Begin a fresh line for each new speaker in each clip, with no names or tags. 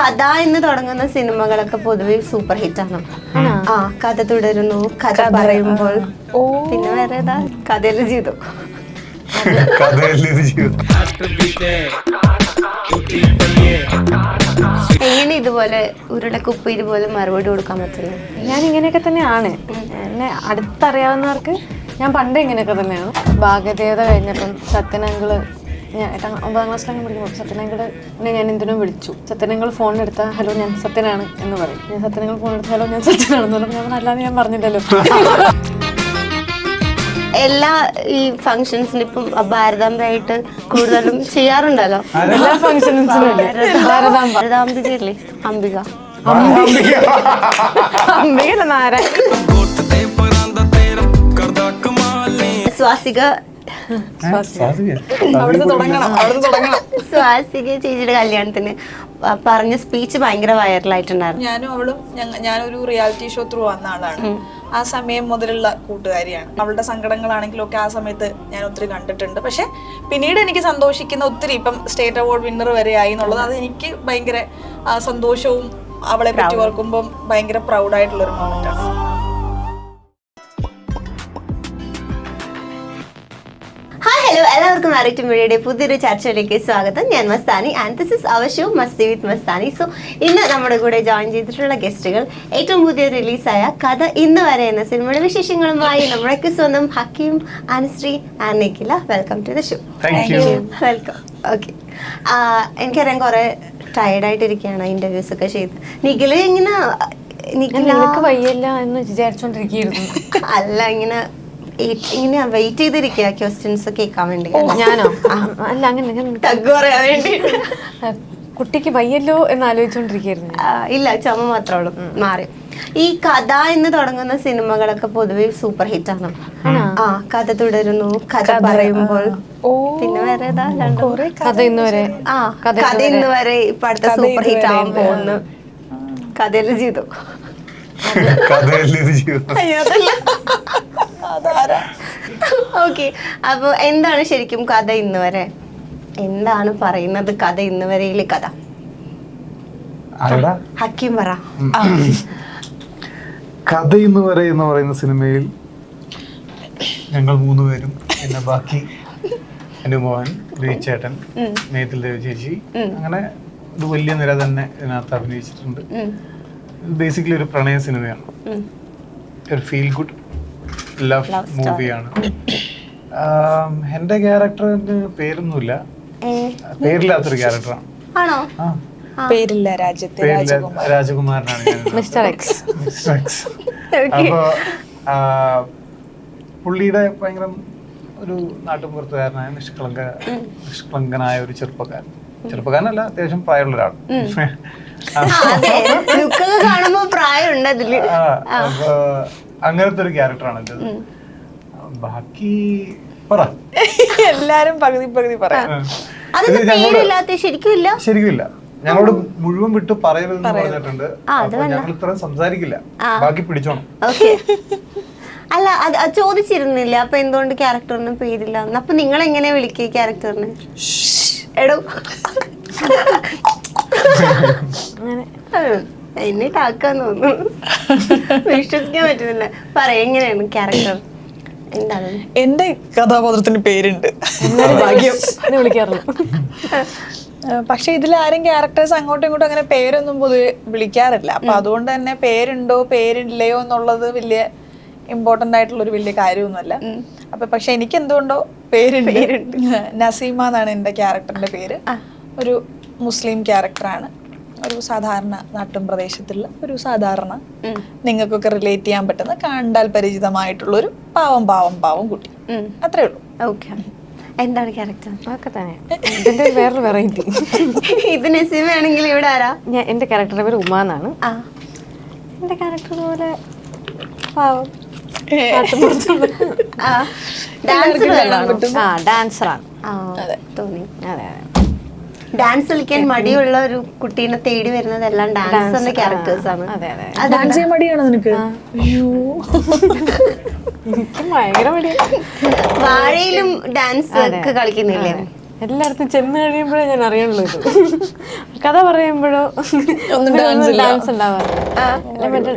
കഥ എന്ന് തുടങ്ങുന്ന സിനിമകളൊക്കെ പൊതുവെ സൂപ്പർ ഹിറ്റ് ആണ്. ആ. കഥ തുടരുന്നു കഥ പറയുമ്പോൾ. പിന്നെ വേറെ ഏതാ? കഥയിൽ ചെയ്തു
എങ്ങനെ ഇതുപോലെ ജീവിതം.
എങ്ങനെ ഇതുപോലെ പോലെ മറുപടി കൊടുക്കാൻ പറ്റുന്നു?
ഞാൻ ഇങ്ങനെയൊക്കെ തന്നെയാണ്. എന്നെ അടുത്തറിയാവുന്നവർക്ക് ഞാൻ പണ്ട് ഇങ്ങനെയൊക്കെ തന്നെയാണ്. ഭാഗ്യദേവത കഴിഞ്ഞപ്പം സത്യനങ്കിൾ ഞാൻ എട്ടാം ഒമ്പതാം ക്ലാസ്സിലാണ് പഠിക്കുമ്പോൾ സത്യനങ്കട് എന്നെ ഞാൻ എന്തിനും വിളിച്ചു. സത്യനങ്ങൾ ഫോൺ എടുത്താൽ ഹലോ ഞാൻ സത്യനാണ് എന്ന് പറയും. ഞാൻ സത്യനങ്ങൾ ഫോൺ എടുത്താൽ ഹലോ ഞാൻ സത്യനാണെന്ന് പറഞ്ഞു. ഞാൻ അല്ലാതെ ഞാൻ പറഞ്ഞില്ലല്ലോ.
എല്ലാ ഈ ഫങ്ഷൻസിന് ഇപ്പം ഭാരതാംബയായിട്ട് കൂടുതലും ചെയ്യാറുണ്ടല്ലോ.
എല്ലാ ഫംഗ്ഷൻസിനും ഭാരതാംബ.
ഭാരതാംബികയല്ലേ അംബിക.
അമ്മയല്ല നാരായണ
സ്വാസിക സ്വാസിക ചേച്ചിയുടെ കല്യാണത്തിന് പറഞ്ഞ സ്പീച്ച് ഭയങ്കര വൈറലായിട്ടുണ്ടായിരുന്നു
ഞാനും അവളും ഞാനൊരു റിയാലിറ്റി ഷോ ത്രൂ വന്ന ആളാണ്. ആ സമയം മുതലുള്ള കൂട്ടുകാരിയാണ്. അവളുടെ സങ്കടങ്ങളാണെങ്കിലും ഒക്കെ ആ സമയത്ത് ഞാൻ ഒത്തിരി കണ്ടിട്ടുണ്ട്. പക്ഷെ പിന്നീട് എനിക്ക് സന്തോഷിക്കുന്ന ഒത്തിരി ഇപ്പം സ്റ്റേറ്റ് അവാർഡ് വിന്നർ വരെ ആയി എന്നുള്ളത് അത് എനിക്ക് ഭയങ്കര സന്തോഷവും അവളെ പറ്റി ഓർക്കുമ്പോൾ ഭയങ്കര പ്രൗഡായിട്ടുള്ള ഒരു
ഹലോ എല്ലാവർക്കും മാറിറ്റ് മീഡിയയുടെ പുതിയൊരു ചർച്ചയിലേക്ക് സ്വാഗതം. ഞാൻ Mastani and this is our show Masti with Mastani. So ഇന്ന് നമ്മുടെ കൂടെ ജോയിൻ ചെയ്തിട്ടുള്ള ഗസ്റ്റുകൾ ഏറ്റവും പുതിയ റിലീസായ കഥ ഇന്ന് വരെ എന്ന സിനിമയുടെ വിശേഷങ്ങളുമായി നമ്മുടെ സ്വന്തം Hakeem Anusree and Nikhila. Welcome to the show welcome okay എനിക്കറിയാം കുറെ ടയർഡായിട്ടിരിക്കുകയാണ് ഇന്റർവ്യൂസ് ഒക്കെ ചെയ്ത്. നിഖില ഇങ്ങനെ നിഖില
നിനക്ക് വയ്യല്ല എന്ന് വിചാരിച്ചോണ്ടിരിക്കുന്നു
അല്ല ഇങ്ങനെ ഇങ്ങനെ വെയിറ്റ് ചെയ്തിരിക്കുക ക്വസ്റ്റ്യൻസ് കേൾക്കാൻ വേണ്ടി.
ഞാനോ? അല്ല അങ്ങനെ
തഗ് പറയാൻ വേണ്ടി.
കുട്ടിക്ക് വയ്യല്ലോ എന്ന് ആലോചിച്ചോണ്ടിരിക്കുന്നു
ഇല്ല ചുമ മാത്രമേ ഉള്ളൂ. മാറി. ഈ കഥ എന്ന് തുടങ്ങുന്ന സിനിമകളൊക്കെ പൊതുവെ സൂപ്പർ ഹിറ്റ് ആണ്. ആ കഥ തുടരുന്നു. കഥ പറയുമ്പോൾ. പിന്നെ വേറെ
കഥ ഇന്ന് വരെ.
ആ കഥ ഇന്ന് വരെ. ഇപ്പൊ അടുത്ത സൂപ്പർ ഹിറ്റ് ആവാൻ പോകുന്നു. കഥയിൽ ചെയ്തു.
കഥയല്ലേ ഇത് ജീവിതം
ഓക്കെ. അപ്പൊ എന്താണ് ശരിക്കും കഥ ഇന്ന് വരെ? എന്താണ് പറയുന്നത് കഥ ഇന്ന് വരെയിലെ കഥ? ഹക്കിം പറ.
കഥ ഇന്ന് വരെ എന്ന് പറയുന്ന സിനിമയിൽ ഞങ്ങൾ മൂന്നുപേരും പിന്നെ ബാക്കി അനുമോഹൻ ചേട്ടൻ നെയ്ത്തിൽ രവി ചേച്ചി അങ്ങനെ ഒരു വലിയ നിര തന്നെ ഇതിനകത്ത് അഭിനയിച്ചിട്ടുണ്ട്. ബേസിക്കലി ഒരു പ്രണയ സിനിമയാണ്. ഒരു ഫീൽ ഗുഡ് ലവ് മൂവിയാണ് എന്റെ ക്യാരക്ടറിന് പേരൊന്നുമില്ല. പേരില്ലാത്തൊരു ക്യാരക്ടറാണ്
ആണോ?
പേരില്ല രാജ്യത്തെ
രാജകുമാരനാണ്
മിസ്റ്റർ എക്സ്
മിസ്റ്റർ എക്സ്. അപ്പോ പുള്ളിയുടെ ഭയങ്കര ഒരു നാട്ടുമ്പുറത്തുകാരനായ നിഷ്കളങ്ക നിഷ്കളങ്കനായ ഒരു ചെറുപ്പക്കാരൻ. ചെറുപ്പക്കാരനല്ല അത്യാവശ്യം പ്രായമുള്ള ഒരാൾ.
കാണുമ്പോ പ്രായമുണ്ട്
അതിൽ. അങ്ങനത്തെ ഒരു ക്യാരക്ടറാണ് എന്റെ ബാക്കി പറ.
എല്ലാരും പകുതി പകുതി പറയാം
ശരിക്കും ഇല്ല
ശരിക്കും ഇല്ല ഞങ്ങളോട് മുഴുവൻ വിട്ട് പറയരുതെന്ന് പറഞ്ഞിട്ടുണ്ട്. ഞങ്ങൾ ഇത്ര സംസാരിക്കില്ല. ബാക്കി പിടിച്ചോണം.
ഓക്കെ. അല്ല അത് ചോദിച്ചിരുന്നില്ല. അപ്പൊ എന്തുകൊണ്ട് ക്യാരക്ടറിന് പേരില്ല അപ്പൊ നിങ്ങൾ എങ്ങനെ വിളിക്കുക ക്യാരക്ടറിന്? എടോ.
അങ്ങനെ.
എന്നെ കാക്കാൻ തോന്നുന്നു. വിശ്വസിക്കാൻ പറ്റുന്നില്ല. പറ എങ്ങനെയാണ് ക്യാരക്ടർ എന്താണ്?
എന്റെ കഥാപാത്രത്തിന് പേരുണ്ട്.
ഭാഗ്യം. വിളിക്കാറുള്ളൂ
പക്ഷെ ഇതിൽ ആരും ക്യാരക്ടേഴ്സ് അങ്ങോട്ടും ഇങ്ങോട്ടും അങ്ങനെ പേരൊന്നും പൊതുവെ വിളിക്കാറില്ല. അപ്പൊ അതുകൊണ്ട് തന്നെ പേരുണ്ടോ പേരില്ലയോ എന്നുള്ളത് വലിയ ഇമ്പോർട്ടന്റ് ആയിട്ടുള്ള ഒരു വലിയ കാര്യമൊന്നുമല്ല. അപ്പൊ പക്ഷെ എനിക്ക് എന്തുകൊണ്ടോ പേരുണ്ട്. നസീമ എന്നാണ് എന്റെ ക്യാരക്ടറിന്റെ പേര്. ഒരു മുസ്ലിം ക്യാരക്ടറാണ് ഒരു സാധാരണ നാട്ടും പ്രദേശത്തുള്ള ഒരു സാധാരണ നിങ്ങൾക്കൊക്കെ റിലേറ്റ് ചെയ്യാൻ പറ്റുന്ന കണ്ടാൽ പരിചിതമായിട്ടുള്ള ഒരു പാവം പാവം പാവം കുട്ടി. അത്രേ ഉള്ളൂ.
ഓക്കെ എന്താണ് ക്യാരക്ടർ
അതൊക്കെ തന്നെ. ഇതിന്റെ വേറൊരു വെറൈറ്റി
ഇത് നസീമയാണെങ്കിൽ ഇവിടെ ആരാ?
ഞാൻ എന്റെ ക്യാരക്ടറുടെ പേര് ഉമ എന്നാണ്.
ആ.
എന്റെ ക്യാരക്ടർ പോലെ പാവം.
ആ. ഡാൻസ്
ആ ഡാൻസറാണ്
ആ തോന്നി.
അതെ അതെ.
ഡാൻസ് കളിക്കാൻ മടിയുള്ള ഒരു കുട്ടീനെ തേടി വരുന്നതെല്ലാം എന്ന ക്യാരക്ടേഴ്സ് ആണ്.
അതെ അതെ
ഡാൻസ് ചെയ്യാൻ മടിയാണോ നിനക്ക്? അയ്യോ.
എനിക്ക് ഭയങ്കര മടിയാണ്
വാഴയിലും ഡാൻസ് ഒക്കെ കളിക്കുന്നില്ലേ?
എല്ലായിടത്തും ചെന്ന് കഴിയുമ്പോഴേ ഞാൻ അറിയുള്ളൂ ഇത്. കഥ പറയുമ്പോഴോ? ഡാൻസ് ഉണ്ടാവാറില്ല. മറ്റേ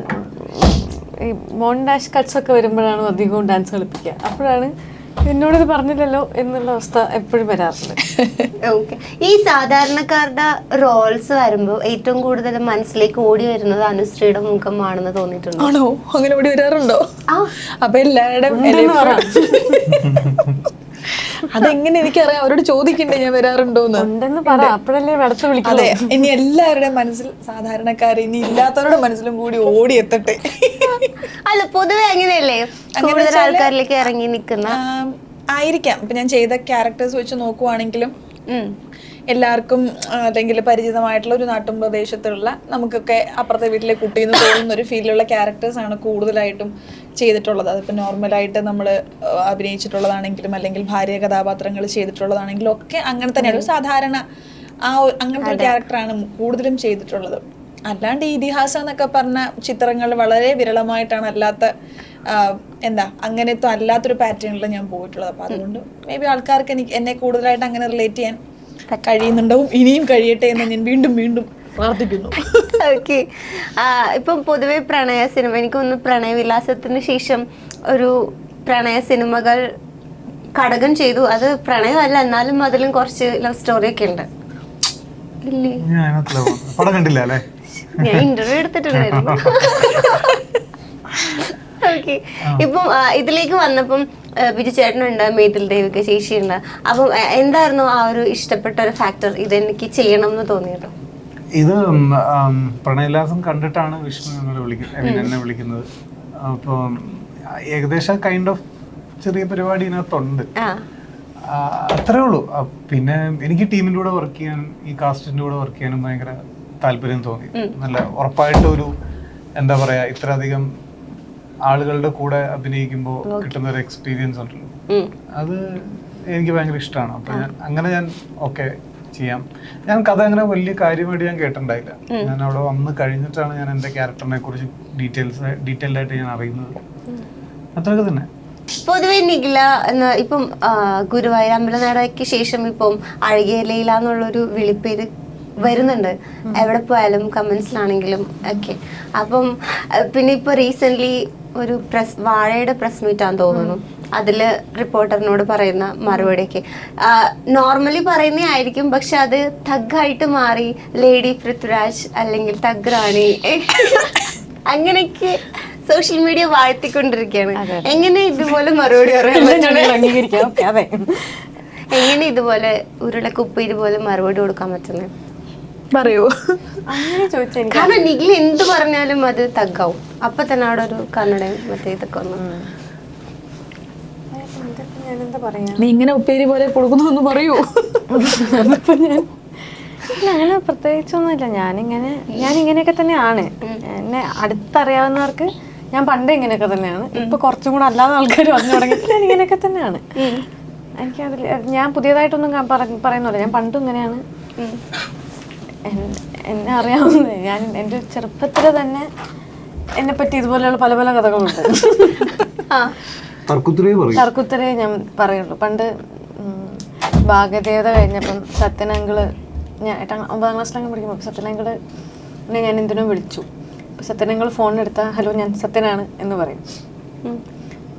ഈ മോണ്ടാഷ് കട്ട്സ് ഒക്കെ വരുമ്പോഴാണ് അധികവും ഡാൻസ് കളിപ്പിക്കുക. അപ്പോഴാണ് എന്നോട് ഇത് പറഞ്ഞില്ലല്ലോ എന്നുള്ള അവസ്ഥ എപ്പോഴും വരാറുണ്ട്
ഓക്കെ ഈ സാധാരണക്കാരുടെ റോൾസ് വരുമ്പോൾ ഏറ്റവും കൂടുതൽ മനസ്സിലേക്ക് ഓടി വരുന്നത് അനുശ്രീയുടെ മുഖമാണെന്ന് തോന്നിയിട്ടുണ്ട്?
ആണോ? അങ്ങനെ ഓടി വരാറുണ്ടോ?
ആ.
അപ്പൊ
പറ.
അതെങ്ങനെ എനിക്കറിയാം. അവരോട് ചോദിക്കണ്ടേ ഞാൻ വരാറുണ്ടോന്ന്.
ഉണ്ടെന്ന് പറ. അപ്പോഴല്ലേ
അതെ ഇനി എല്ലാവരുടെയും മനസ്സിൽ സാധാരണക്കാർ ഇനി ഇല്ലാത്തവരുടെ മനസ്സിലും കൂടി ഓടി എത്തട്ടെ.
അല്ല പൊതുവെ അങ്ങനെയല്ലേ? കൂടുതൽ ആൾക്കാരിലേക്ക് ഇറങ്ങി നിൽക്കുന്ന.
ആയിരിക്കാം. ഇപ്പൊ ഞാൻ ചെയ്ത ക്യാരക്ടേഴ്സ് വെച്ച് നോക്കുവാണെങ്കിലും എല്ലാവർക്കും അല്ലെങ്കിൽ പരിചിതമായിട്ടുള്ള ഒരു നാട്ടും പ്രദേശത്തുള്ള നമുക്കൊക്കെ അപ്പുറത്തെ വീട്ടിലെ കുട്ടിയെന്ന് തോന്നുന്ന ഒരു ഫീലുള്ള ക്യാരക്ടേഴ്സ് ആണ് കൂടുതലായിട്ടും ചെയ്തിട്ടുള്ളത്. അതിപ്പോൾ നോർമലായിട്ട് നമ്മൾ അഭിനയിച്ചിട്ടുള്ളതാണെങ്കിലും അല്ലെങ്കിൽ ഭാര്യ കഥാപാത്രങ്ങൾ ചെയ്തിട്ടുള്ളതാണെങ്കിലും ഒക്കെ അങ്ങനെ തന്നെയാണ്. ഒരു സാധാരണ ആ അങ്ങനത്തെ ഒരു ക്യാരക്ടറാണ് കൂടുതലും ചെയ്തിട്ടുള്ളത്. അല്ലാണ്ട് ഈ ഇതിഹാസം എന്നൊക്കെ പറഞ്ഞ ചിത്രങ്ങൾ വളരെ വിരളമായിട്ടാണ് അല്ലാത്ത എന്താ അങ്ങനത്തെ അല്ലാത്തൊരു പാറ്റേണിൽ ഞാൻ പോയിട്ടുള്ളത്. അപ്പോൾ അതുകൊണ്ട് മേ ബി ആൾക്കാർക്ക് എനിക്ക് എന്നെ കൂടുതലായിട്ട് അങ്ങനെ റിലേറ്റ് ചെയ്യാൻ കഴിയുന്നുണ്ടാവും ഇനിയും കഴിയട്ടെ എന്ന് ഞാൻ വീണ്ടും വീണ്ടും പ്രാർത്ഥിക്കുന്നു.
ഓക്കെ ഇപ്പം പൊതുവെ പ്രണയ സിനിമ എനിക്കൊന്ന് പ്രണയവിലാസത്തിന് ശേഷം ഒരു പ്രണയ സിനിമകൾ ഘടകം ചെയ്തു. അത് പ്രണയമല്ല എന്നാലും അതിലും കുറച്ച് ലവ് സ്റ്റോറി ഒക്കെ ഉണ്ട്. ഇല്ലേ?
ഞാൻ
ഇന്റർവ്യൂ എടുത്തിട്ടുണ്ടായിരുന്നു. ഓക്കെ ഇപ്പം ഇതിലേക്ക് വന്നപ്പം ബിജു ചേട്ടനുണ്ട് മേതിൽ ദേവിക ചേച്ചിയുണ്ട്. അപ്പം എന്തായിരുന്നു ആ ഒരു ഇഷ്ടപ്പെട്ട ഒരു ഫാക്ടർ ഇതെനിക്ക് ചെയ്യണം എന്ന് തോന്നിയത്?
ഇത് പ്രണയലാസം കണ്ടിട്ടാണ് വിഷ്ണു ഞങ്ങളെ വിളിക്കുന്നത് എന്നെ വിളിക്കുന്നത്. അപ്പം ഏകദേശം കൈൻഡ് ഓഫ് ചെറിയ പരിപാടി ഇതിനകത്തുണ്ട്. അത്രേ ഉള്ളൂ. പിന്നെ എനിക്ക് ടീമിന്റെ കൂടെ വർക്ക് ചെയ്യാനും ഈ കാസ്റ്റിന്റെ കൂടെ വർക്ക് ചെയ്യാനും ഭയങ്കര താല്പര്യം തോന്നി. നല്ല ഉറപ്പായിട്ട് ഒരു എന്താ പറയാ ഇത്രയധികം ആളുകളുടെ കൂടെ അഭിനയിക്കുമ്പോൾ കിട്ടുന്ന ഒരു എക്സ്പീരിയൻസ് ഉണ്ടല്ലോ. അത് എനിക്ക് ഭയങ്കര ഇഷ്ടമാണ് അപ്പൊ ഞാൻ അങ്ങനെ ഞാൻ ഓക്കെ ചെയ്യാം. ഞാൻ കഥ അങ്ങനെ വലിയ കാര്യമായിട്ട് ഞാൻ കേട്ടിട്ടുണ്ടായില്ല. ഞാൻ അവിടെ വന്ന് കഴിഞ്ഞിട്ടാണ് ഞാൻ എന്റെ ക്യാരക്ടറിനെ കുറിച്ച് ഡീറ്റെയിൽസ് ഡീറ്റെയിൽഡ് ആയിട്ട് ഞാൻ അറിയുന്നത്. അത്രയൊക്കെ തന്നെ.
പൊതുവെ നിഖില എന്ന ഇപ്പം ഗുരുവായൂർ അമ്പലനടയ്ക്ക് ശേഷം ഇപ്പം അഴകിയ ലീല എന്നുള്ളൊരു വിളിപ്പേര് വരുന്നുണ്ട്. എവിടെ പോയാലും കമന്റ്സിലാണെങ്കിലും ഒക്കെ. അപ്പം പിന്നെ ഇപ്പൊ റീസെന്റ് ഒരു പ്രസ് വാഴയുടെ പ്രസ് മീറ്റ് ആണെന്ന് തോന്നുന്നു. അതിൽ റിപ്പോർട്ടറിനോട് പറയുന്ന മറുപടിയൊക്കെ. നോർമലി പറയുന്നേ ആയിരിക്കും പക്ഷെ അത് തഗ്ഗായിട്ട് മാറി ലേഡി പൃഥ്വിരാജ് അല്ലെങ്കിൽ തഗ് റാണി അങ്ങനെയൊക്കെ സോഷ്യൽ മീഡിയ വാഴ്ത്തിക്കൊണ്ടിരിക്കുകയാണ്. എങ്ങനെ ഇതുപോലെ മറുപടി പറയാൻ എങ്ങനെ ഇതുപോലെ ഉരുളക്കുപ്പ് ഇതുപോലെ മറുപടി കൊടുക്കാൻ പറ്റുന്നത്?
പറയൂ
അങ്ങനെ ചോദിച്ചാൽ എനിക്ക്
കാരണം നിഖിൽ എന്ത് പറഞ്ഞാലും അത് തഗ്ഗാവും അപ്പൊ തന്നെ അവിടെ ഒരു കന്നഡയും മറ്റേ ഇതൊക്കെ ഒന്നും
ഇതൊക്കെ ഞാനെന്താ പറയാ?
നീ ഇങ്ങനെ ഉപ്പേരി പോലെ കൊടുക്കുന്നു പറയൂ.
അതിപ്പോ ഞാൻ ഇല്ല അങ്ങനെ പ്രത്യേകിച്ചൊന്നുമില്ല. ഞാനിങ്ങനെ ഞാൻ ഇങ്ങനെയൊക്കെ തന്നെയാണ്. എന്നെ അടുത്തറിയാവുന്നവർക്ക് ഞാൻ പണ്ട് ഇങ്ങനെയൊക്കെ തന്നെയാണ്. ഇപ്പൊ കുറച്ചും കൂടെ അല്ലാതെ ആൾക്കാർ വന്നു തുടങ്ങി. ഞാൻ ഇങ്ങനെയൊക്കെ തന്നെയാണ്. എനിക്ക് അതിൽ ഞാൻ പുതിയതായിട്ടൊന്നും പറയുന്നില്ല ഞാൻ പണ്ടും ഇങ്ങനെയാണ്. എന്നെ അറിയാവുന്ന ഞാൻ എന്റെ ചെറുപ്പത്തിൽ തന്നെ എന്നെ പറ്റി ഇതുപോലെയുള്ള പല പല കഥകളുണ്ട്.
ആ.
തർക്കുത്തരേ
ഞാൻ പറയുള്ളൂ. പണ്ട് ഭാഗദേവത കഴിഞ്ഞപ്പം സത്യനങ്കിൾ ഞാൻ എട്ടാം ഒമ്പതാം അങ്ങനെ പഠിക്കുമ്പോൾ സത്യനങ്കിൾ എന്നെ ഞാൻ എന്തിനോ വിളിച്ചു. അപ്പം സത്യനങ്ങൾ ഫോൺ എടുത്താൽ ഹലോ ഞാൻ സത്യനാണ് എന്ന് പറയും.